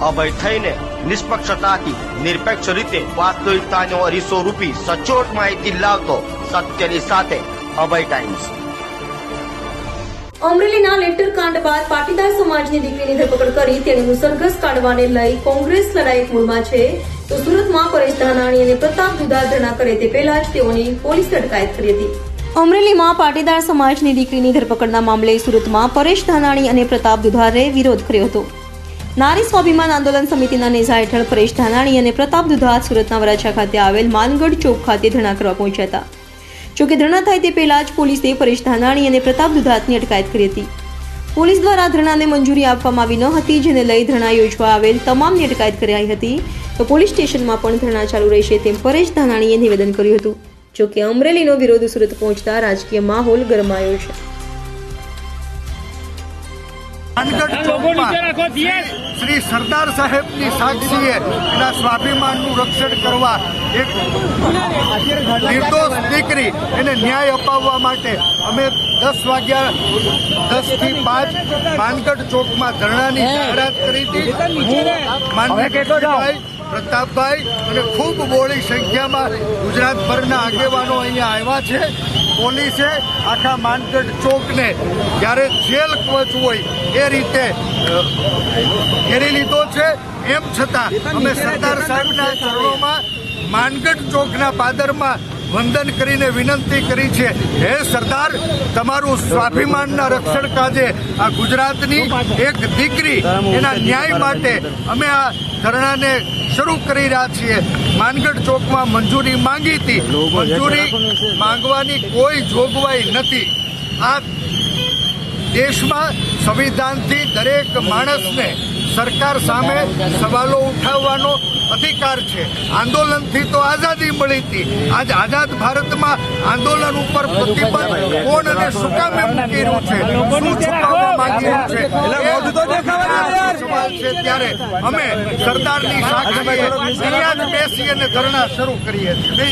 અભય થઈને નિષ્પક્ષતાથી, નિરપેક્ષ રીતે વાસ્તવિકતાનો અરીસો રૂપી સચોટ માહિતી લાવતો સત્યની સાથે અભય ટાઈમ્સ અમરેલીના લેટર કાંડ બાદ પાટીદાર સમાજની દીકરીની ધરપકડ કરી તેનું મુસરગસ કાઢવાને લઈ કોંગ્રેસ લડાઈ મૂળમાં છે. તો સુરતમાં પરેશ ધાનાણી અને પ્રતાપ દુધા કરે તે પહેલા જ તેઓની પોલીસ અટકાયત કરી હતી. અમરેલીમાં પાટીદાર સમાજની દીકરીની ધરપકડના મામલે સુરતમાં પરેશ ધાનાણી અને પ્રતાપ દુધારે વિરોધ કર્યો હતો. નારી સ્વાભિમાન આંદોલન સમિતિના નેજા હેઠળ પરેશ ધાનાણી અને પ્રતાપ દુધા સુરતના વરાછા ખાતે આવેલ માનગઢ ચોક ખાતે ધરણા કરવા પહોંચ્યા હતા. જોકે ધરણા થાય તે પહેલા જ પોલીસે પરેશ ધાનાણી અને પ્રતાપ દુધાતની અટકાયત કરી હતી. પોલીસ દ્વારા ધરણાને મંજૂરી આપવામાં આવી ન હતી, જેને લઈ ધરણા યોજવા આવેલ તમામની અટકાયત કરાઈ હતી. તો પોલીસ સ્ટેશનમાં પણ ધરણા ચાલુ રહેશે તેમ પરેશ ધાનાણીએ નિવેદન કર્યું હતું. જોકે અમરેલીનો વિરોધ સુરત પહોંચતા રાજકીય માહોલ ગરમાયો છે. શ્રી સરદાર સાહેબની સાક્ષીએ એના સ્વાભિમાનનું રક્ષણ કરવા એક નિર્દોષ દીકરી એને ન્યાય અપાવવા માટે અમે દસ વાગ્યા દસથી પાંચ માનગઢ ચોકમાં ધરણાની જાહેરાત કરી હતી. હું માનગઢભાઈ પ્રતાપભાઈ અને ખૂબ બોળી સંખ્યામાં ગુજરાતભરના આગેવાનો અહીંયા આવ્યા છે. પોલીસે આખા માનગઢ ચોકને જ્યારે જેલ કોચ હોય એ રીતે ઘેરી લીધો છે. એમ છતાં અમે સરદાર સાહેબના ચરણોમાં માનગઢ ચોકના પાદરમાં વંદન કરીને વિનંતી કરી છે. હે સરદાર, તમારું સ્વાભિમાનના રક્ષણ કાજે આ ગુજરાતની એક દીકરી એના ન્યાય માટે અમે આ ધરણાને શરૂ કરી રહ્યા છીએ. માનગઢ ચોકમાં મંજૂરી માંગી હતી. મંજૂરી માંગવાની કોઈ જોગવાઈ નથી. આ દેશમાં સંવિધાનથી દરેક માણસને સરકાર સામે સવાલો ઉઠાવવાનો અધિકાર છે. આંદોલનથી તો આઝાદી મળી હતી. આજ આઝાદ ભારતમાં આંદોલન ઉપર પ્રતિબંધ કોણ અને શું કામે મૂકી રહ્યું છે? શું છુપાવવા માંગી રહ્યું છે ત્યારે અમે સરદારની સાક્ષીએ અહીંયા જ બેસી અને ધરણા શરૂ કરીએ છીએ.